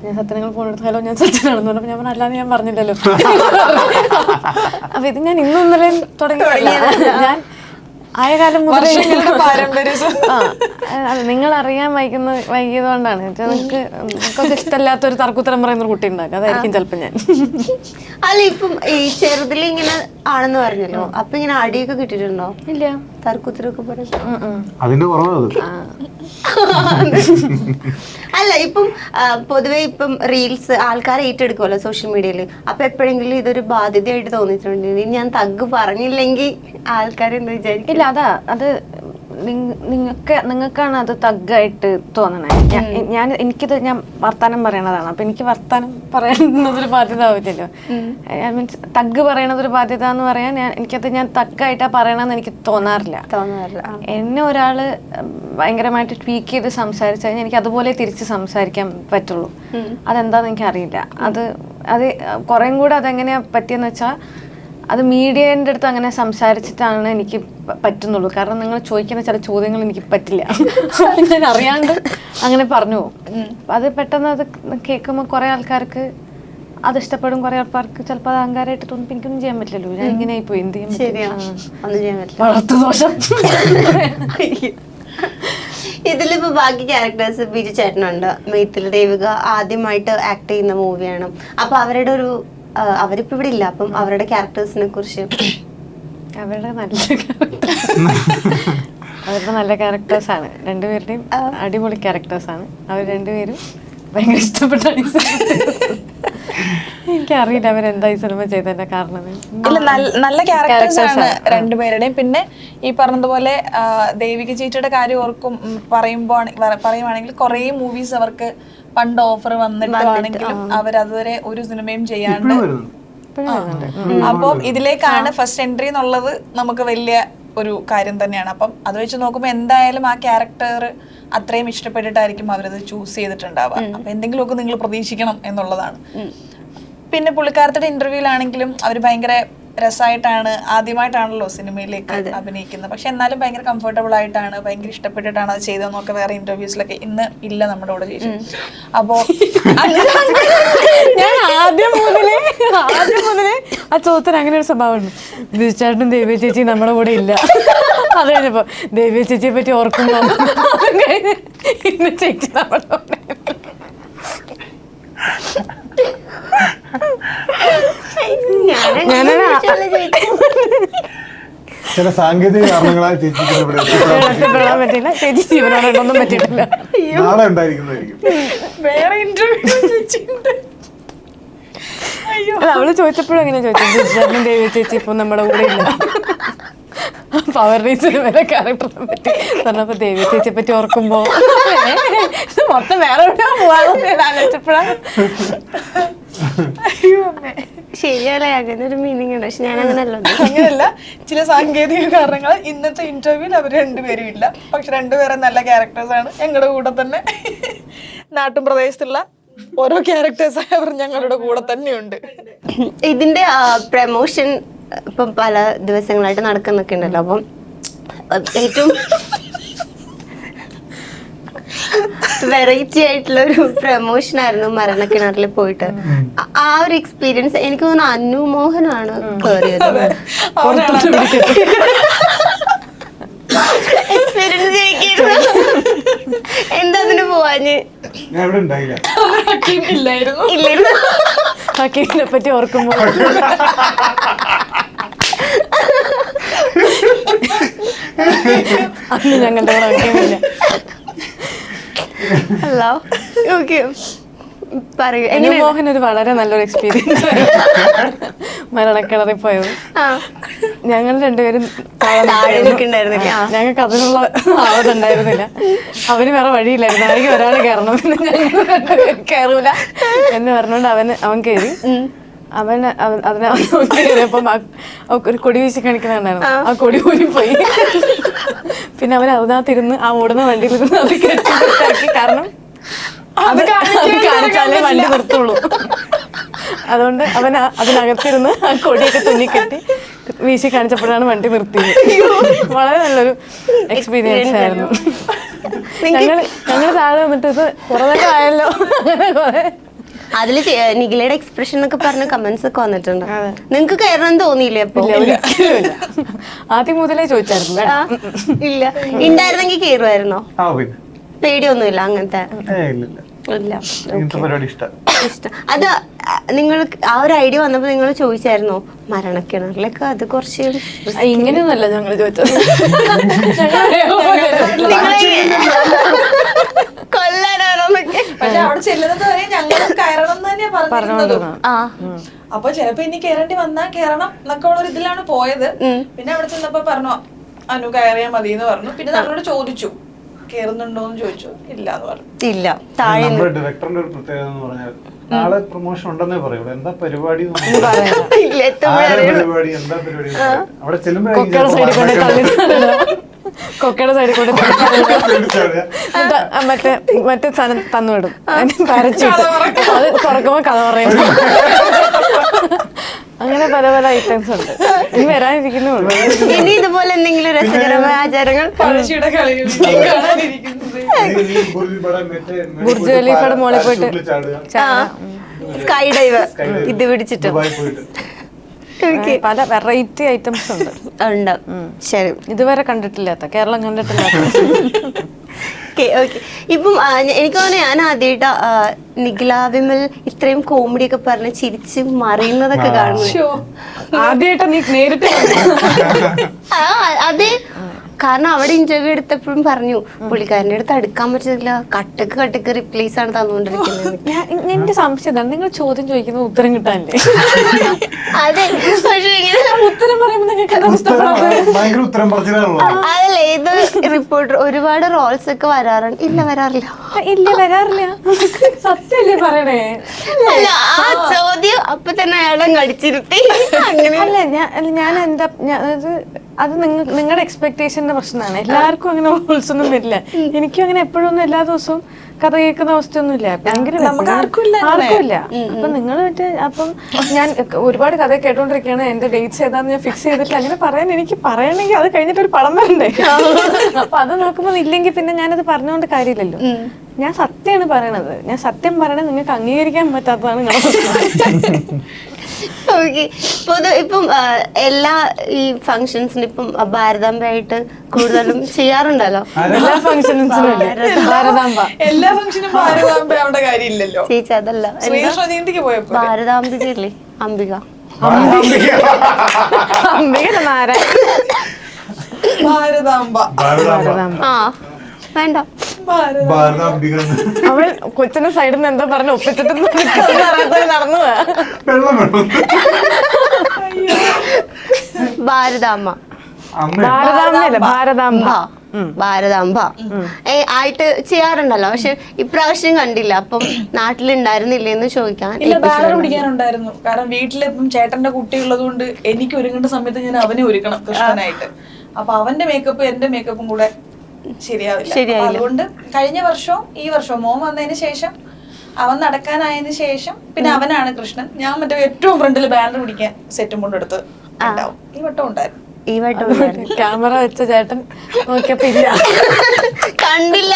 ഞാൻ സത്യനങ്ങൾ ഫോൺ എടുത്ത് ഹലോ ഞാൻ സത്യനാണെന്ന് പറഞ്ഞപ്പോൾ ഞാൻ പറഞ്ഞു അല്ലാതെ ഞാൻ പറഞ്ഞില്ലല്ലോ. അപ്പൊ ഇത് ഞാൻ ഇന്നും ഇന്നലെ തുടങ്ങി ഞാൻ ആയ കാലം
പാരമ്പര്യം.
നിങ്ങൾ അറിയാൻ വൈകുന്ന വൈകിയത് കൊണ്ടാണ് ഇഷ്ടമല്ലാത്തൊരു നിങ്ങൾക്ക് നിങ്ങൾക്കൊക്കെ ഇഷ്ടമല്ലാത്ത ഒരു തർക്കുത്തരം പറയുന്ന ഒരു കുട്ടി ഉണ്ടാക്കും അതായിരിക്കും ചിലപ്പോൾ ഞാൻ.
അല്ല ഇപ്പം ഈ ചെറുതിൽ ഇങ്ങനെ ആണെന്ന് പറഞ്ഞല്ലോ. അപ്പൊ ഇങ്ങനെ അടിയൊക്കെ കിട്ടിയിട്ടുണ്ടോ?
ഇല്ല.
തർക്കുത്തരൊക്കെ പറഞ്ഞു.
അതിന്റെ
അല്ല ഇപ്പം പൊതുവെ ഇപ്പം റീൽസ് ആൾക്കാരെ ഏറ്റെടുക്കുമല്ലോ സോഷ്യൽ മീഡിയയിൽ അപ്പൊ എപ്പോഴെങ്കിലും ഇതൊരു ബാധ്യതയായിട്ട് തോന്നിയിട്ടുണ്ട്? ഞാൻ തഗ് പറഞ്ഞില്ലെങ്കിൽ ആൾക്കാർ എന്താ വിചാരിക്കും?
ഇല്ല അതാ അത് നിങ്ങൾക്ക് നിങ്ങൾക്കാണ് അത് തഗ്ഗായിട്ട് തോന്നണേ. ഞാൻ- എനിക്കിത് ഞാൻ വർത്താനം പറയണതാണ്. അപ്പൊ എനിക്ക് വർത്താനം പറയുന്നതൊരു ബാധ്യത ആവില്ലല്ലോ മീൻസ് തഗ് പറയണതൊരു ബാധ്യത എന്ന് പറയാൻ ഞാൻ എനിക്കത് ഞാൻ തഗ്ഗായിട്ടാ പറയണമെന്ന് എനിക്ക് തോന്നാറില്ല.
തോന്നാറില്ല.
എന്നെ ഒരാൾ ഭയങ്കരമായിട്ട് ട്വീക്ക് ചെയ്ത് സംസാരിച്ചു കഴിഞ്ഞാൽ എനിക്ക് അതുപോലെ തിരിച്ച് സംസാരിക്കാൻ പറ്റുള്ളൂ. അതെന്താന്ന് എനിക്ക് അറിയില്ല അത് അത് കുറേം കൂടെ അതെങ്ങനെയാ പറ്റിയെന്ന് വെച്ചാൽ അത് മീഡിയേന്റെ അടുത്ത് അങ്ങനെ സംസാരിച്ചിട്ടാണ് എനിക്ക് പറ്റുന്നുള്ളൂ. കാരണം നിങ്ങൾ ചോദിക്കുന്ന ചില ചോദ്യങ്ങൾ എനിക്ക് പറ്റില്ല. ഞാൻ അറിയാണ്ട് അങ്ങനെ പറഞ്ഞു പോകും. അത് പെട്ടെന്ന് അത് കേൾക്കുമ്പോൾ കുറേ ആൾക്കാർക്ക് അത് ഇഷ്ടപ്പെടും കുറേ ആൾക്കാർക്ക് ചിലപ്പോൾ അത് അഹങ്കാരമായിട്ട് തോന്നും എനിക്കൊന്നും ചെയ്യാൻ പറ്റില്ലല്ലോ. ഞാൻ ഇങ്ങനെ ആയിപ്പോയി എന്ത് ചെയ്യാൻ. വളർത്തു ദോഷം.
ഇതിലിപ്പോ ബാക്കി ക്യാരക്ടേഴ്സ് ബിജു ചേട്ടനുണ്ട്. മെയ്ത്തിൽ ദേവിക ആദ്യമായിട്ട് ആക്ട് ചെയ്യുന്ന മൂവിയാണ് അപ്പൊ അവരുടെ ഒരു അവരിപ്പോ ഇവിടെ ഇല്ല. അപ്പം അവരുടെ ക്യാരക്ടേഴ്സിനെ കുറിച്ച്
അവരുടെ നല്ല അവരുടെ നല്ല ക്യാരക്ടേഴ്സ് ആണ്. രണ്ടുപേരുടെയും അടിപൊളി ക്യാരക്ടേഴ്സ് ആണ്. അവർ രണ്ടുപേരും ഭയങ്കര ഇഷ്ടപ്പെട്ടാണ്. എനിക്കറിയില്ല അവരെന്താ ഈ സിനിമ ചെയ്തതിന്റെ കാരണം.
ഇല്ല നല്ല നല്ല ക്യാരക്ടേഴ്സ് ആണ്. രണ്ടുപേരുടെയും. പിന്നെ ഈ പറഞ്ഞതുപോലെ ദേവിക ചേച്ചിയുടെ കാര്യം ഓർക്കും പറയുമ്പോ പറയുവാണെങ്കിൽ കുറേ മൂവീസ് അവർക്ക് പണ്ട് ഓഫർ വന്നിട്ടാണെങ്കിലും അവരതുവരെ ഒരു സിനിമയും ചെയ്യാണ്ട് അപ്പൊ ഇതിലേക്കാണ് ഫസ്റ്റ് എൻട്രി എന്നുള്ളത് നമുക്ക് വലിയ ഒരു കാര്യം തന്നെയാണ്. അപ്പം അത് വെച്ച് നോക്കുമ്പോൾ എന്തായാലും ആ ക്യാരക്ടർ അത്രയും ഇഷ്ടപ്പെട്ടിട്ടായിരിക്കും അവരത് ചൂസ് ചെയ്തിട്ടുണ്ടാവുക. അപ്പൊ എന്തെങ്കിലുമൊക്കെ നിങ്ങൾ പ്രതീക്ഷിക്കണം എന്നുള്ളതാണ്. പിന്നെ പുള്ളിക്കാരത്തിന്റെ ഇന്റർവ്യൂലാണെങ്കിലും അവർ ഭയങ്കര രസമായിട്ടാണ് ആദ്യമായിട്ടാണല്ലോ സിനിമയിലേക്ക് അഭിനയിക്കുന്നത്. പക്ഷെ എന്നാലും ഭയങ്കര കംഫർട്ടബിൾ ആയിട്ടാണ് ഭയങ്കര ഇഷ്ടപ്പെട്ടിട്ടാണ് അത് ചെയ്തതെന്നൊക്കെ വേറെ ഇന്റർവ്യൂസിലൊക്കെ ഇന്ന് ഇല്ല നമ്മുടെ കൂടെ ചേച്ചി. അപ്പോ
ഞാൻ ആദ്യം മുതലേ ആദ്യം മുതലേ ആ ചോദ്യത്തിന് അങ്ങനെ ഒരു സ്വഭാവമുണ്ട് ബിജുചേട്ടനും ദേവ്യ ചേച്ചി നമ്മുടെ കൂടെ ഇല്ല. അത് കഴിഞ്ഞപ്പോ ദേവ്യ ചേച്ചിയെ പറ്റി ഓർക്കുമ്പോ ഇന്ന് ചേച്ചി നമ്മുടെ കൂടെ
ചില സാങ്കേതിക കാരണങ്ങളാൽ ചേച്ചിക്ക് ഇവിടെ എത്തിപ്പെടാൻ
എത്തിപ്പെടാൻ പറ്റില്ല ചേച്ചി ജീവനോടൊന്നും പറ്റിയിട്ടില്ല.
നാളെ ഉണ്ടായിരിക്കുന്നതായിരിക്കും.
വേറെ ഇന്റർവ്യൂ
അല്ല അവൾ ചോദിച്ചപ്പോഴും അങ്ങനെ ചോദിച്ചു. ചേട്ടനും ദേവി ചേച്ചി ഇപ്പൊ നമ്മുടെ കൂടെ ഇല്ല. പവർ അവരുടെ വരെ ക്യാരക്ടറിനെ പറ്റി. പറഞ്ഞപ്പോ ദേവി ചേച്ചിയെ പറ്റി ഓർക്കുമ്പോ ഇത് മൊത്തം വേറെ എവിടെയോ പോവാന്ന് ഞാൻ ആലോചിച്ചപ്പോഴാണ്
ശരിയല്ലേ അങ്ങനെ ഒരു മീനിങ് ഉണ്ട്. പക്ഷെ ഞാൻ അങ്ങനെയല്ല
അങ്ങനെയല്ല ചില സാങ്കേതിക കാരണങ്ങൾ ഇന്നത്തെ ഇന്റർവ്യൂവിൽ അവർ രണ്ടുപേരും ഇല്ല. പക്ഷെ രണ്ടുപേരും നല്ല ക്യാരക്ടേഴ്സ് ആണ്. ഞങ്ങളുടെ കൂടെ തന്നെ. നാട്ടും പ്രദേശത്തുള്ള ഓരോ ക്യാരക്ടേഴ്സ് അവർ ഞങ്ങളുടെ കൂടെ തന്നെയുണ്ട്.
ഇതിന്റെ പ്രമോഷൻ ഇപ്പം പല ദിവസങ്ങളായിട്ട് നടക്കുന്നൊക്കെ ഉണ്ടല്ലോ. അപ്പം ഏറ്റവും വെറൈറ്റി ആയിട്ടുള്ള ഒരു പ്രമോഷൻ ആയിരുന്നു മരണക്കിണറിൽ പോയിട്ട്. ആ- ഒരു എക്സ്പീരിയൻസ് എനിക്ക് തോന്നുന്നു അന്നു മോഹനാണ് കയറിയത് എക്സ്പീരിയൻസ് എന്താ അതിന് പോവാഞ്ഞ്?
ഞാൻ ഇവിടെ ഉണ്ടായില്ല
ഇല്ലായിരുന്നു.
ഇല്ലായിരുന്നു
ആ പറ്റി ഓർക്കുമ്പോൾ. അന്ന് ഞങ്ങളുടെ കൂടെ ഹക്കീമില്ല.
ഹലോ? ഓക്കെ. പറയൂ.
മോഹൻ ഒരു വളരെ നല്ലൊരു എക്സ്പീരിയൻസ് മരണക്കിണറിൽ പോയത് ഞങ്ങൾ രണ്ടുപേരും ഞങ്ങൾക്ക് അതിനുള്ള ആവതുണ്ടായിരുന്നില്ല അവന് വേറെ വഴിയില്ലായിരുന്നു. അവർക്ക് ഒരാൾ കയറണം. പിന്നെ ഞങ്ങൾ കയറൂല. എന്ന് പറഞ്ഞുകൊണ്ട് അവന് അവൻ കയറി. അവൻ അതിനെ കയറിയപ്പം ഒരു കൊടി വീശി കാണിക്കുന്നുണ്ടായിരുന്നു. ആ. കൊടി കൂടി പോയി പിന്നെ അവൻ അതിനകത്തിരുന്ന് ആ ഓടുന്ന വണ്ടിയിൽ ഇരുന്ന് അത് കെട്ടി കാരണം അത് കാണിച്ചാലേ വണ്ടി നിർത്തുള്ളൂ. അതുകൊണ്ട് അവൻ അതിനകത്തിരുന്ന് ആ കൊടിയൊക്കെ തുന്നിക്കെട്ടി വീശി കാണിച്ചപ്പോഴാണ് വണ്ടി നിർത്തിയത്. വളരെ നല്ലൊരു എക്സ്പീരിയൻസ് ആയിരുന്നു. ഞങ്ങൾ ഞങ്ങൾ താഴെ വന്നിട്ട് ഇത് കുറെ നേരം ആയല്ലോ. അങ്ങനെ കുറെ
അതിൽ ചെ- നിഖിലയുടെ എക്സ്പ്രഷൻ എന്നൊക്കെ പറഞ്ഞ കമന്റ്സ് ഒക്കെ വന്നിട്ടുണ്ട്. നിങ്ങക്ക് കയറണം തോന്നിയില്ലേ അപ്പൊ?
ആദ്യം മുതലേ ചോദിച്ചായിരുന്നു.
ഇല്ല. ഉണ്ടായിരുന്നെങ്കിൽ കയറുമായിരുന്നോ? പേടിയൊന്നുമില്ല അങ്ങനത്തെ. ഇല്ല.
ഇങ്ങനത്തെ പരിപാടി ഇഷ്ടം.
ഇഷ്ടം. അത് നിങ്ങൾ ആ ഒരു ഐഡിയ വന്നപ്പോ നിങ്ങൾ ചോദിച്ചായിരുന്നോ മരണക്കിണറിലൊക്കെ അത് കുറച്ച്
ഇങ്ങനെയൊന്നല്ല ഇങ്ങനെയൊന്നുമല്ല ഞങ്ങൾ ചോദിച്ചത്. ഞങ്ങൾ
കൊല്ലാനാണോന്നൊക്കെ
പക്ഷെ അവിടെ ചെല്ലുന്നത് വരെ ഞങ്ങൾ കയറണം തന്നെ പറഞ്ഞിരുന്നത്.
ആ.
അപ്പൊ ചിലപ്പോ ഇനി കയറേണ്ടി വന്നാ കയറണം എന്നൊക്കെ ഉള്ള ഇതിലാണ് പോയത്. പിന്നെ അവിടെ ചെന്നപ്പോ പറഞ്ഞു അനു കയറിയാ മതി എന്ന് പറഞ്ഞു. പിന്നെ നമ്മളോട് ചോദിച്ചു. കേറുന്നുണ്ടോ എന്ന് ചോദിച്ചു. ഇല്ല എന്ന് പറഞ്ഞു.
ഇല്ല. താഴെ
നമ്മുടെ ഡയറക്ടറിന്റെ ഒരു പ്രത്യേകത എന്ന് പറഞ്ഞാൽ നാളെ പ്രൊമോഷൻ ഉണ്ടെന്നേ പറയൂ എന്താ പരിപാടി എന്ന്
പറയാം
ഇല്ല എത്തുമ്പോഴേ
ആരെ
അറിയുള്ളൂ.
പരിപാടി? എന്താ പരിപാടി എന്ന് പറയും. അവിടെ
കൊക്കയുടെ സൈഡിൽ കൊണ്ട് തള്ളി കൊക്കയുടെ സൈഡിൽ കൊണ്ട്
ചെല്ലുമ്പോഴേ
എന്നിട്ട് ആ മറ്റേ മറ്റേ സാധനം തന്നു വിടും പാരച്ചൂട്ട് അത് തുറക്കുമ്പോ കഥ പറയും അങ്ങനെ പല പല ഐറ്റംസ് ഉണ്ട്. ഇനി വരാനിരിക്കുന്നുള്ളൂ
ഇനി ഇതുപോലെ എന്തെങ്കിലും രസകരമായ ആചാരങ്ങൾ
ബുർജ് ഖലീഫയുടെ മുകളിൽ പോയിട്ട്
സ്കൈ ഡൈവ് ഇത് പിടിച്ചിട്ട്.
പല വെറൈറ്റി ഐറ്റംസ് ഉണ്ട്.
ഉണ്ട്. ശരി.
ഇതുവരെ കണ്ടിട്ടില്ലാത്ത കേരളം കണ്ടിട്ടില്ലാത്ത.
ഓക്കെ ഓക്കെ ഇപ്പം എനിക്ക് തോന്നുന്നു ഞാൻ ആദ്യമായിട്ട് നിഖില വിമൽ ഇത്രയും കോമഡി ഒക്കെ പറഞ്ഞ് ചിരിച്ച് മറിയുന്നതൊക്കെ കാണുന്നു
ആദ്യമായിട്ട് നീ നേരിട്ട്
അതെ കാരണം അവിടെ ഇന്റർവ്യൂ എടുത്തപ്പോഴും പറഞ്ഞു പുള്ളിക്കാരന്റെ അടുത്ത് അടുക്കാൻ പറ്റുന്നില്ല കട്ടക്ക് കട്ടക്ക് റിപ്ലേസ് ആണ് തന്നുകൊണ്ടിരിക്കുന്നത്.
ഞാൻ എന്റെ സംശയം എന്താണ്? നിങ്ങൾ ചോദ്യം ചോദിക്കുന്ന ഉത്തരം കിട്ടാനില്ലേ?
അതെ പക്ഷേ
ഉത്തരം പറയുമ്പോൾ
അതല്ലേ ഇത് റിപ്പോർട്ടർ ഒരുപാട് റോൾസ് ഒക്കെ വരാറുണ്ട്. ഇല്ല വരാറില്ല.
ഇല്ല വരാറില്ല. സത്യല്ലേ പറയണേ?
അല്ല ആ ചോദ്യം അപ്പൊ തന്നെ അയാളെ കടിച്ചിരുത്തി. അങ്ങനെ
അല്ല ഞാൻ ഞാൻ എന്താ ഞാൻ അത് നിങ്ങളുടെ എക്സ്പെക്ടേഷന്റെ പ്രശ്നമാണ് എല്ലാവർക്കും അങ്ങനെ റൂൾസ് ഒന്നും വരില്ല. എനിക്കും അങ്ങനെ എപ്പോഴും ഒന്നും എല്ലാ ദിവസവും കഥ കേൾക്കുന്ന അവസ്ഥയൊന്നും ഇല്ല ഭയങ്കര
നമുക്ക് ആർക്കും ഇല്ല അങ്ങനെ.
ആർക്കും ഇല്ല അപ്പൊ നിങ്ങൾ മറ്റേ അപ്പം ഞാൻ ഒരുപാട് കഥ കേട്ടോണ്ടിരിക്കുകയാണ് എന്റെ ഡേറ്റ്സ് ഏതാന്ന് ഞാൻ ഫിക്സ് ചെയ്തിട്ട് അങ്ങനെ പറയാൻ എനിക്ക് പറയണമെങ്കിൽ അത് കഴിഞ്ഞിട്ട് ഒരു പടം വരണ്ടേ? അപ്പൊ അത് നോക്കുമ്പോൾ ഇല്ലെങ്കിൽ പിന്നെ ഞാനത് പറഞ്ഞുകൊണ്ട് കാര്യമില്ലല്ലോ. ഞാൻ സത്യമാണ് പറയണത്. ഞാൻ സത്യം പറയണത് നിങ്ങൾക്ക് അംഗീകരിക്കാൻ പറ്റാത്തതാണ് നിങ്ങളുടെ
ഓക്കെ പൊതു ഇപ്പം ആ, എല്ലാ ഈ ഫംഗ്ഷൻസിനും ഇപ്പം ഭാരതാംബയായിട്ട് കൂടുതലും ചെയ്യാറുണ്ടല്ലോ.
എല്ലാ ഫംഗ്ഷൻസിനും ഭാരതാംബ.
എല്ലാ ഫംഗ്ഷനും അവിടെ കാര്യമില്ലല്ലോ.
ചേച്ചി അതല്ല.
ശ്രീകൃഷ്ണ ജയന്തിക്ക് പോയപ്പോ
ഭാരതാംബികയല്ലേ അംബിക.
നാരായണ
ഭാരതാംബ
ഭാരതാംബ.
ആ. വേണ്ട.
അവൾ കൊച്ചിന്റെ സൈഡിൽ നിന്ന് എന്താ പറഞ്ഞു ഒപ്പിച്ചിട്ട് നടന്നു ഭാരതാമ്മ
വെള്ളം വെള്ളം
ഭാരതാംബ. ആയിട്ട് ചെയ്യാറുണ്ടല്ലോ. പക്ഷെ ഇപ്രാവശ്യം കണ്ടില്ല. അപ്പം നാട്ടിലുണ്ടായിരുന്നില്ലെന്ന് ചോദിക്കാൻ
ഇല്ല ബാനർ പിടിക്കാനുണ്ടായിരുന്നു. കാരണം വീട്ടിലിപ്പം ചേട്ടന്റെ കുട്ടി ഉള്ളതുകൊണ്ട് എനിക്ക് ഒരുങ്ങേണ്ട സമയത്ത് ഞാൻ അവനെ ഒരുക്കണം കൃഷ്ണനായിട്ട്. അപ്പൊ അവന്റെ മേക്കപ്പ് എന്റെ മേക്കപ്പും കൂടെ ശരിയാവില്ല. അതുകൊണ്ട് കഴിഞ്ഞ വർഷവും ഈ വർഷവും മോൻ വന്നതിന് ശേഷം അവൻ നടക്കാനായതിനു ശേഷം പിന്നെ അവനാണ് കൃഷ്ണൻ. ഞാൻ മറ്റേ ഏറ്റവും ഫ്രണ്ടിൽ ബാനർ പിടിക്കാൻ സെറ്റും കൊണ്ടെടുത്ത് ഉണ്ടാവും. ഈ വട്ടം ഉണ്ടായിരുന്നു.
ഈ വട്ടം ഉണ്ടായിരുന്നു.
ക്യാമറ വെച്ച ചേട്ടൻ നോക്കിയപ്പോ ഇല്ല.
കണ്ടില്ല